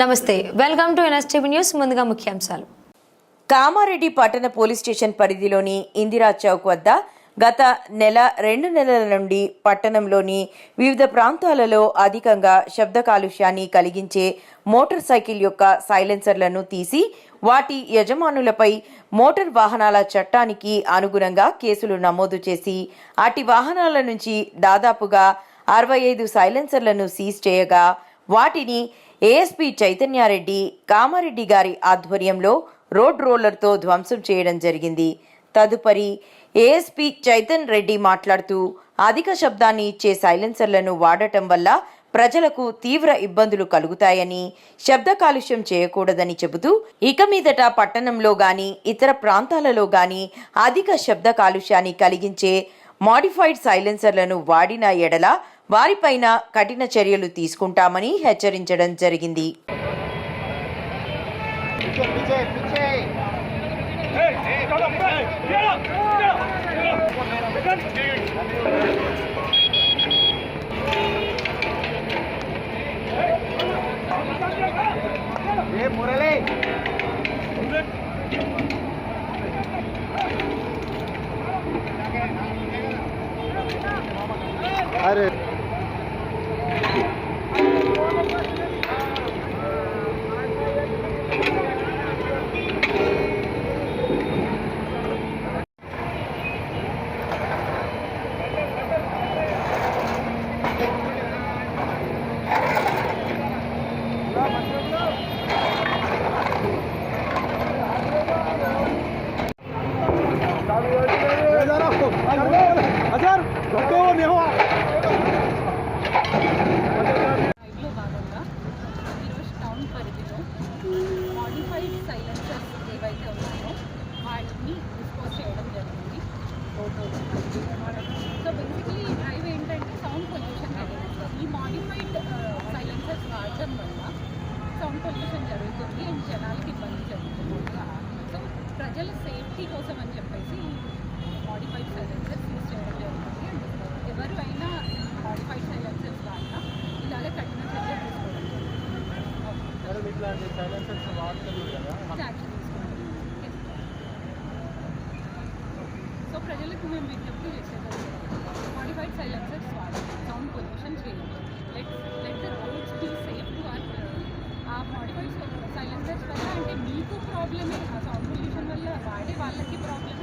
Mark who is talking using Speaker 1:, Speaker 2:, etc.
Speaker 1: నమస్తే welcome to NSTV news ముందుగా ముఖ్యాంశాలు.
Speaker 2: కామారెడ్డి పట్టణ పోలీస్ స్టేషన్ పరిధిలోని ఇందిరా చౌక్ వద్ద గత నెల రెండు నెలల నుండి పట్టణంలోని వివిధ ప్రాంతాలలో అధికంగా శబ్ద కాలుష్యాన్ని కలిగించే మోటార్ సైకిల్ యొక్క సైలెన్సర్లను తీసి వాటి యజమానులపై మోటార్ వాహనాల చట్టానికి అనుగుణంగా కేసులు నమోదు చేసి అటు వాహనాల నుంచి దాదాపుగా అరవై ఐదు సైలెన్సర్లను సీజ్ చేయగా వాటిని ఏఎస్పీ చైతన్యారెడ్డి కామారెడ్డి గారి ఆధ్వర్యంలో రోడ్ రోలర్తో ధ్వంసం చేయడం జరిగింది. తదుపరి ఏఎస్పీ చైతన్ రెడ్డి మాట్లాడుతూ అధిక శబ్దాన్ని ఇచ్చే సైలెన్సర్లను వాడటం వల్ల ప్రజలకు తీవ్ర ఇబ్బందులు కలుగుతాయని శబ్ద కాలుష్యం చేయకూడదని చెబుతూ ఇక మీదట పట్టణంలో గాని ఇతర ప్రాంతాలలో గాని అధిక శబ్ద కాలుష్యాన్ని కలిగించే మాడిఫైడ్ సైలెన్సర్లను వాడిన ఎడల వారిపైన కఠిన చర్యలు తీసుకుంటామని హెచ్చరించడం జరిగింది.
Speaker 3: అరే Azhar, go, Nehua. So basically drive ఏంటంటే సౌండ్ పొల్యూషన్ ఈ మాడిఫైడ్ సైలెన్సర్స్ వాడడం వల్ల సౌండ్ పొల్యూషన్ జరుగుతుంది అండ్ జనాలకి ఇబ్బంది జరుగుతుంది. సో ప్రజల సేఫ్టీ కోసం అని చెప్పేసి మాడిఫైడ్ సైలెన్సర్స్ యూజ్ చేయడం జరుగుతుంది. ఎవరు అయినా మాడిఫైడ్ సైలెన్సర్స్ వాడినా ఇలాగే కఠిన చర్య తీసుకోవడం
Speaker 4: మేడం ఇట్లాంటి సైలెన్సర్స్ వాడుతుంది కదా
Speaker 3: యాక్షన్ తీసుకోవడం సో ప్రజలకు మేము విజ్ఞప్తి చేసేది మాడిఫైడ్ సైలెన్సర్స్ వాడాలి సౌండ్ పొల్యూషన్ చేయండి. Let let the roads be safe to are ఆ మాడిఫైడ్ సైలెన్సర్స్ వల్ల అంటే మీకు ప్రాబ్లమే ఆ సౌండ్ పొల్యూషన్ వల్ల వాడే వాళ్ళకి ప్రాబ్లమ్